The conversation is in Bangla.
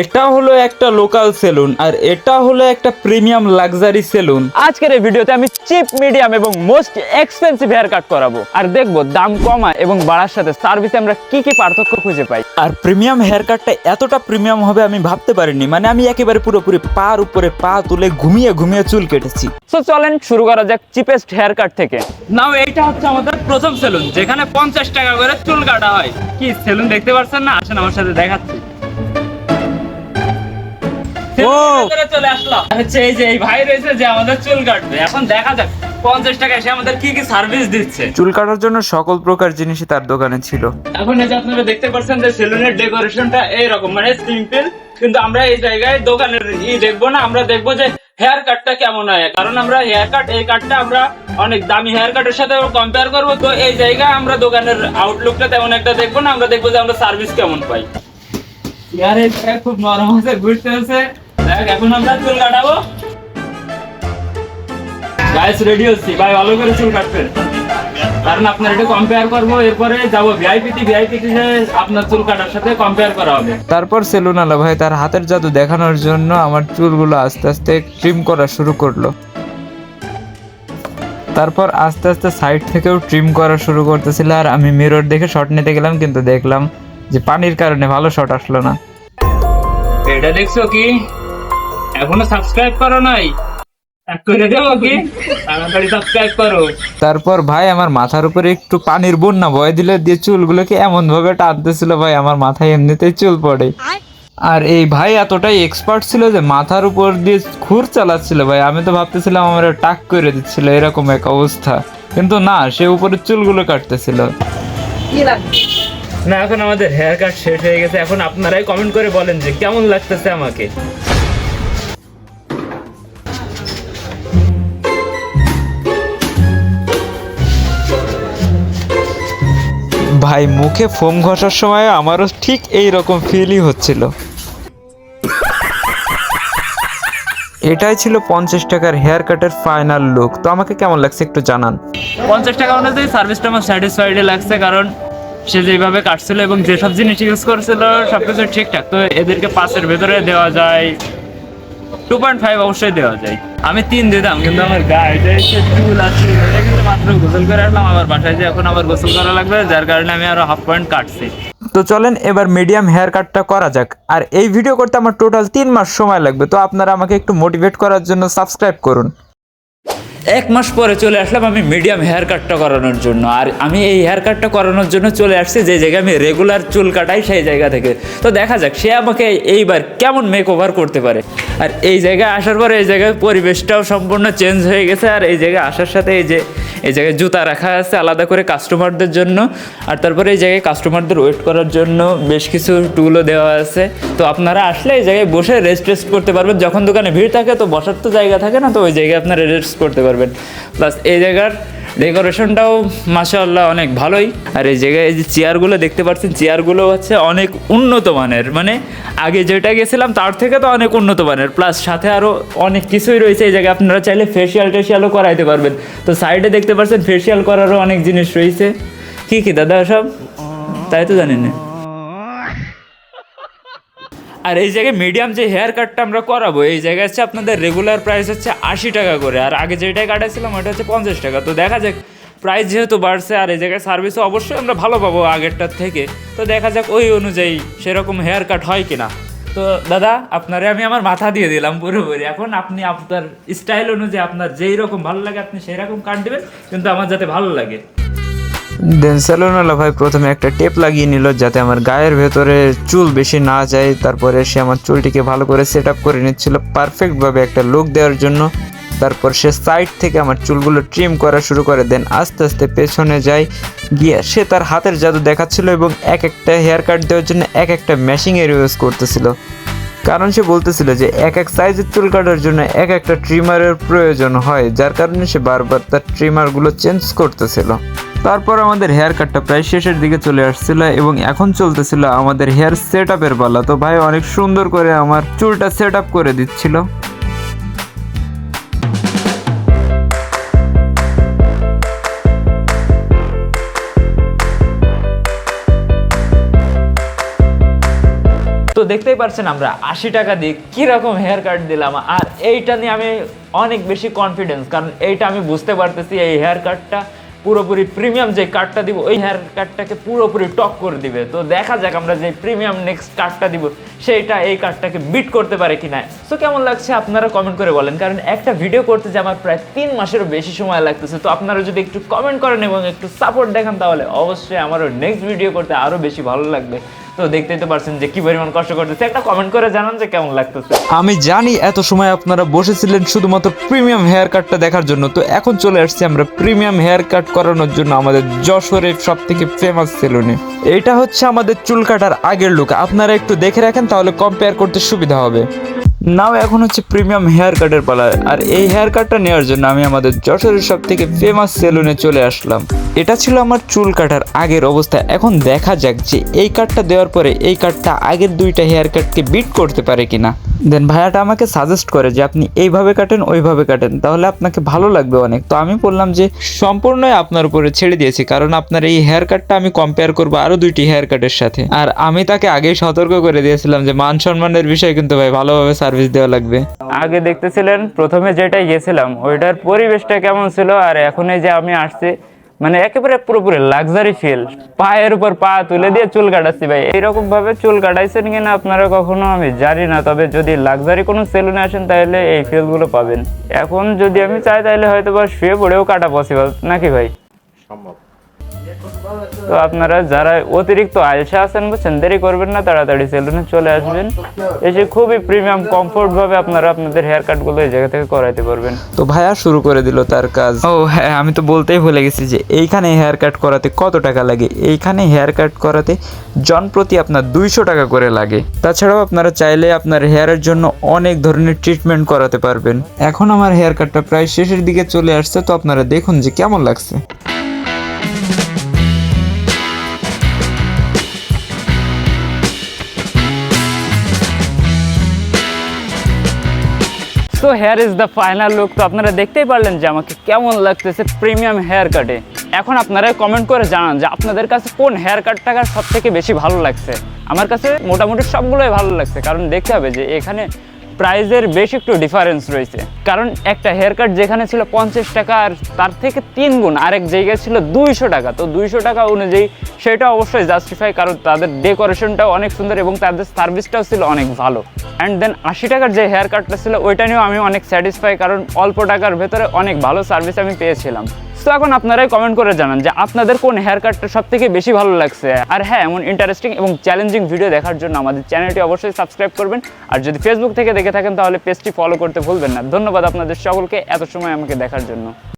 এটা হলো একটা লোকাল সেলুন আর এটা হলো একটা প্রিমিয়াম লাক্সারি সেলুন আজকের এই ভিডিওতে আমি চিপ মিডিয়াম এবং মোস্ট এক্সপেন্সিভ হেয়ার কাট করাবো। আর দেখব দাম কমা এবং বাড়ার সাথে সার্ভিসে আমরা কি কি পার্থক্য খুঁজে পাই। আর প্রিমিয়াম হেয়ার কাটটা এতটা প্রিমিয়াম হবে আমি ভাবতে পারিনি মানে আমি একেবারে পুরোপুরি পার উপরে পা তুলে ঘুমিয়ে ঘুমিয়ে চুল কেটেছি। সো চলেন শুরু করা যাক চিপেস্ট হেয়ার কাট থেকে। নাও এইটা হচ্ছে আমাদের প্রথম সেলুন যেখানে পঞ্চাশ টাকা করে চুল কাটা হয়। কি সেলুন দেখতে পাচ্ছেন না? আসেন আমার সাথে দেখাচ্ছি। চলে আসলাম। হচ্ছে এই যে এই ভাই রয়েছে যে আমাদের চুল কাটবে। এখন দেখা যাক পঞ্চাশ টাকা সে আমাদের কি কি সার্ভিস দিচ্ছে। চুল কাটার জন্য সকল প্রকার জিনিসই তার দোকানে ছিল। এখন এই যে আপনারা দেখতে পাচ্ছেন যে সেলুনের ডেকোরেশনটা এইরকম মানে সিম্পল কিন্তু আমরা এই জায়গায় দোকানের ই দেখব না আমরা দেখব যে হেয়ার কাটটা কেমন হয়। কারণ আমরা হেয়ার কাট এই কাটটা আমরা অনেক দামি হেয়ার কাটের সাথে কম্পেয়ার করব তো এই জায়গায় আমরা দোকানের আউটলুকটা তেমন একটা দেখব না আমরা দেখব যে আমরা সার্ভিস কেমন পাই। খুব নরম আছে ঘুরতে আছে দেখ এখন আমরা চুল কাটাবো। গাইস রেডি হচ্ছি। ভাই ভালো করে চুল কাটবেন কারণ আপনার এটা কম্পেয়ার করব এরপরে যাব আপনার চুল কাটার সাথে কম্পেয়ার করা হবে। তারপর সেলুন আলা ভাই তার হাতের জাদু দেখানোর জন্য আমার চুলগুলো আস্তে আস্তে ট্রিম করা শুরু করল। তারপর আস্তে আস্তে সাইড থেকেও ট্রিম করা শুরু করতেছিল। আর আমি মিরর দেখে শট নিতে গেলাম কিন্তু দেখলাম যে পানির কারণে ভালো শট আসলো না। এটা দেখছ কি? এখনও সাবস্ক্রাইব করো নাই? করে দেবো কি তাড়াতাড়ি সাবস্ক্রাইব করো। তারপর ভাই আমার মাথার উপরে একটু পানির বন্যা বয় দিলে দিয়ে চুলগুলোকে এমন ভাবে টানতেছিল ভাই আমার মাথায় এমনিতেই চুল পড়ে। আর এই ভাই এতটাই এক্সপার্ট ছিল যে মাথার উপর দিয়ে খুর চালাচ্ছিল ভাই। আমি তো ভাবতেছিলাম আমার টাক করে দিচ্ছিল এরকম এক অবস্থা। কিন্তু না সে উপরে চুলগুলো কাটতেছিল। না এখন আমাদের হেয়ার কাট শেষ হয়ে গেছে। এখন আপনারাই কমেন্ট করে বলেন যে কেমন লাগতেছে আমাকে। ভাই, মুখে ফোম ঘষার সময় আমারও ঠিক এই রকম ফিলই হচ্ছিল। এটাই ছিল পঞ্চাশ টাকার হেয়ার কাটের ফাইনাল লুক তো আমাকে কেমন লাগছে একটু জানান। পঞ্চাশ টাকা অনুযায়ী সার্ভিসটা আমার স্যাটিসফাইড লাগছে, কারণ সে যেভাবে কাটছিল এবং যেসব জিনিস ইউজ করছিল, সবকিছু ঠিকঠাক। তো এদেরকে পাশের ভেতরে দেওয়া যায় টু পয়েন্ট ফাইভ অবশ্যই দেওয়া যায়। আমি তিন দিতাম, কিন্তু আমার গায়ে চুল আছে মাত্র গোসল করে আসলাম, আবার বাসায় যে এখন আবার গোসল করা লাগবে, যার কারণে আমি আরও হাফ পয়েন্ট কাটছি। তো চলেন, এবার মিডিয়াম হেয়ার কাটটা করা যাক। আর এই ভিডিও করতে আমার টোটাল তিন মাস সময় লাগবে, তো আপনারা আমাকে একটু মোটিভেট করার জন্য সাবস্ক্রাইব করুন। এক মাস পরে চলে আসলাম আমি মিডিয়াম হেয়ার কাটটা করানোর জন্য। আর আমি এই হেয়ার কাটটা করানোর জন্য চলে আসছি যে জায়গায় আমি রেগুলার চুল কাটাই সেই জায়গা থেকে। তো দেখা যাক, সে আমাকে এইবার কেমন মেক ওভার করতে পারে। আর এই জায়গায় আসার পরে এই জায়গায় পরিবেশটাও সম্পূর্ণ চেঞ্জ হয়ে গেছে। আর এই জায়গায় আসার সাথে এই যে এই জায়গায় জুতা রাখা আছে আলাদা করে কাস্টমারদের জন্য। আর তারপরে এই জায়গায় কাস্টমারদের ওয়েট করার জন্য বেশ কিছু টুলও দেওয়া আছে। তো আপনারা আসলে এই জায়গায় বসে রেস্ট রেস্ট করতে পারবেন। যখন দোকানে ভিড় থাকে তো বসার তো জায়গা থাকে না, তো ওই জায়গায় আপনারা রেস্ট করতে পারবেন। প্লাস এই জায়গার ডেকোরেশনটাও মাসাল্লাহ অনেক ভালোই। আর এই জায়গায় যে চেয়ারগুলো দেখতে পাচ্ছেন, চেয়ারগুলো হচ্ছে অনেক উন্নত মানের। মানে আগে যেটা গেছিলাম, তার থেকে তো অনেক উন্নত মানের। প্লাস সাথে আরও অনেক কিছুই রয়েছে এই জায়গায়। আপনারা চাইলে ফেসিয়াল টেসিয়ালও করাইতে পারবেন। তো সাইডে দেখতে পাচ্ছেন ফেসিয়াল করারও অনেক জিনিস রয়েছে। কী কী দাদা সব? তাই তো জানি না আর এই জায়গায় মিডিয়াম যে হেয়ার কাটটা আমরা করাবো, এই জায়গায় হচ্ছে আপনাদের রেগুলার প্রাইস হচ্ছে আশি টাকা করে। আর আগে যেটাই কাটাছিলাম ওটা হচ্ছে পঞ্চাশ টাকা। তো দেখা যাক প্রাইস যেহেতু বাড়ছে আর এই জায়গায় সার্ভিসও অবশ্যই আমরা ভালো পাবো আগেরটার থেকে। তো দেখা যাক ওই অনুযায়ী সেরকম হেয়ার কাট হয় কিনা। তো দাদা, আপনারে আমি আমার মাথা দিয়ে দিলাম পুরোপুরি। এখন আপনি আপনার স্টাইল অনুযায়ী আপনার যেই রকম ভালো লাগে, আপনি সেই রকম কাট দেবেন, কিন্তু আমার যাতে ভালো লাগে। দেন সেলুনওয়ালা ভাই প্রথমে একটা টেপ লাগিয়ে নিল যাতে আমার গায়ের ভেতরে চুল বেশি না যায়। তারপরে সে আমার চুলটিকে ভালো করে সেট আপ করে নিচ্ছিল পারফেক্টভাবে একটা লুক দেওয়ার জন্য। তারপর সে সাইড থেকে আমার চুলগুলো ট্রিম করা শুরু করে দেন আস্তে আস্তে পেছনে যায়। গিয়ে সে তার হাতের জাদু দেখাচ্ছিল এবং এক একটা হেয়ার কাট দেওয়ার জন্য এক একটা মেশিংয়ের ইউজ করতেছিল। কারণ সে বলতেছিল যে এক এক সাইজের চুল কাটার জন্য এক একটা ট্রিমারের প্রয়োজন হয়, যার কারণে সে বারবার তার ট্রিমারগুলো চেঞ্জ করতেছিল। তারপর আমাদের হেয়ার কাটটা প্রায় শেষের দিকে চলে আসছিল এবং এখন চলতেছিল আমাদের হেয়ার সেট আপের পালা। তো ভাই অনেক সুন্দর করে আমার চুলটা সেট আপ করে দিচ্ছিল। তো দেখতেই পারছেন আমরা আশি টাকা দিয়ে কীরকম হেয়ার কাট দিলাম। আর এইটা নিয়ে আমি অনেক বেশি কনফিডেন্স কারণ এইটা আমি বুঝতে পারতেছি এই হেয়ার কাটটা পুরোপুরি প্রিমিয়াম যে কার্ডটা দিব, ওই হেয়ার কার্ডটাকে পুরোপুরি টক করে দিবে। তো দেখা যাক আমরা যে প্রিমিয়াম নেক্সট কার্ডটা দিব, সেইটা এই কার্ডটাকে বিট করতে পারে কি না সো কেমন লাগছে আপনারা কমেন্ট করে বলেন, কারণ একটা ভিডিও করতে যে আমার প্রায় তিন মাসেরও বেশি সময় লাগতেছে। তো আপনারা যদি একটু কমেন্ট করেন এবং একটু সাপোর্ট দেখান, তাহলে অবশ্যই আমারও নেক্সট ভিডিও করতে আরও বেশি ভালো লাগবে। তো দেখতেই তো পারছেন যে কি পরিমাণ কষ্ট করতেছে। একটা কমেন্ট করে জানান যে কেমন লাগতেছে। আমি জানি এত সময় আপনারা বসেছিলেন শুধুমাত্র প্রিমিয়াম হেয়ার কাটটা দেখার জন্য। তো এখন চলে আসছি আমরা প্রিমিয়াম হেয়ার কাট করানোর জন্য আমাদের যশোরের সব থেকে ফেমাস সেলুনে এটা হচ্ছে আমাদের চুল কাটার আগের লুক আপনারা একটু দেখে রাখেন, তাহলে কম্পেয়ার করতে সুবিধা হবে। নাও এখন হচ্ছে প্রিমিয়াম হেয়ার কাটের পালা। আর এই হেয়ার কাটটা নেওয়ার জন্য আমি আমাদের যশোরের সব থেকে ফেমাস সেলুনে চলে আসলাম। এটা ছিল আমার চুল কাটার আগের অবস্থা। এখন দেখা যাক যে এই কাটটা দেওয়ার পরে এই কাটটা আগের দুইটা হেয়ার কাটকে বিট করতে পারে কিনা। দেন ভাইয়াটা আমাকে সাজেস্ট করে যে আপনি এইভাবে কাটেন, ওইভাবে কাটেন, তাহলে আপনাকে ভালো লাগবে অনেক। তো আমি বললাম যে সম্পূর্ণই আপনার উপরে ছেড়ে দিয়েছি, কারণ আপনার এই হেয়ার কাটটা আমি কম্পেয়ার করব আরও দুইটি হেয়ার কাটের সাথে। আর আমি তাকে আগেই সতর্ক করে দিয়েছিলাম যে মান সম্মানের বিষয়ে কিন্তু ভাই ভালোভাবে সার্ভিস দেওয়া লাগবে। আগে দেখতেছিলেন, প্রথমে যেটাই গেছিলাম, ওইটার পরিবেশটা কেমন ছিল, আর এখন এই যে আমি আসছি মানে একেবারে পুরোপুরি লাক্সারি ফিল পায়ের উপর পা তুলে দিয়ে চুল কাটাচ্ছি ভাই। এইরকম ভাবে চুল কাটাইছেন কিনা আপনারা কখনো আমি জানি না, তবে যদি লাক্সারি কোনো সেলুনে আসেন তাহলে এই ফিলগুলো পাবেন। এখন যদি আমি চাই তাহলে হয়তো বা শুয়ে পড়েও কাটা পসিবল নাকি ভাই? তো আপনারা যারা অতিরিক্ত আলসা আছেন বুঝছেন দেরি করবেন না তাড়াতাড়ি সেলুনে চলে আসবেন। এসে খুবই প্রিমিয়াম কমফোর্ট ভাবে আপনারা আপনাদের হেয়ার কাটগুলো এই জায়গা থেকে করাইতে পারবেন। তো ভাইয়া শুরু করে দিল তার কাজ। ও হ্যাঁ আমি তো বলতেই ভুলে গেছি যে এইখানে হেয়ার কাট করাতে কত টাকা লাগে? এইখানে হেয়ার কাট করাতে জন প্রতি আপনার দুইশো টাকা করে লাগে। তাছাড়াও আপনারা চাইলে আপনার হেয়ারের জন্য অনেক ধরনের ট্রিটমেন্ট করাতে পারবেন। এখন আমার হেয়ার কাটটা প্রায় শেষের দিকে চলে আসছে তো আপনারা দেখুন যে কেমন লাগছে। তো here is the final look তো আপনারা দেখতেই পারলেন যে আমাকে কেমন লাগতেছে প্রিমিয়াম হেয়ার কাটে এখন আপনারা কমেন্ট করে জানান যে আপনাদের কাছে কোন হেয়ার কাটটা সব থেকে বেশি ভালো লাগছে। আমার কাছে মোটামুটি সবগুলোই ভালো লাগছে, কারণ দেখতে হবে যে এখানে প্রাইজের বেশ একটু ডিফারেন্স রয়েছে। কারণ একটা হেয়ার কাট যেখানে ছিল পঞ্চাশ টাকা আর তার থেকে তিন গুণ, আরেক জায়গায় ছিল দুইশো টাকা। তো দুইশো টাকা অনুযায়ী সেটা অবশ্যই জাস্টিফাই কারণ তাদের ডেকোরেশনটাও অনেক সুন্দর এবং তাদের সার্ভিসটাও ছিল অনেক ভালো। অ্যান্ড দেন আশি টাকার যে হেয়ার কাটটা ছিল, ওইটা নিয়েও আমি অনেক স্যাটিসফাই কারণ অল্প টাকার ভেতরে অনেক ভালো সার্ভিস আমি পেয়েছিলাম। তো এখন আপনারাই কমেন্ট করে জানান যে আপনাদের কোন হেয়ার কাটটা সব থেকে বেশি ভালো লাগছে। আর হ্যাঁ এমন ইন্টারেস্টিং এবং চ্যালেঞ্জিং ভিডিও দেখার জন্য আমাদের চ্যানেলটি অবশ্যই সাবস্ক্রাইব করবেন। আর যদি ফেসবুক থেকে দেখে থাকেন, তাহলে পেজটি ফলো করতে ভুলবেন না। ধন্যবাদ আপনাদের সকলকে এত সময় আমাকে দেখার জন্য।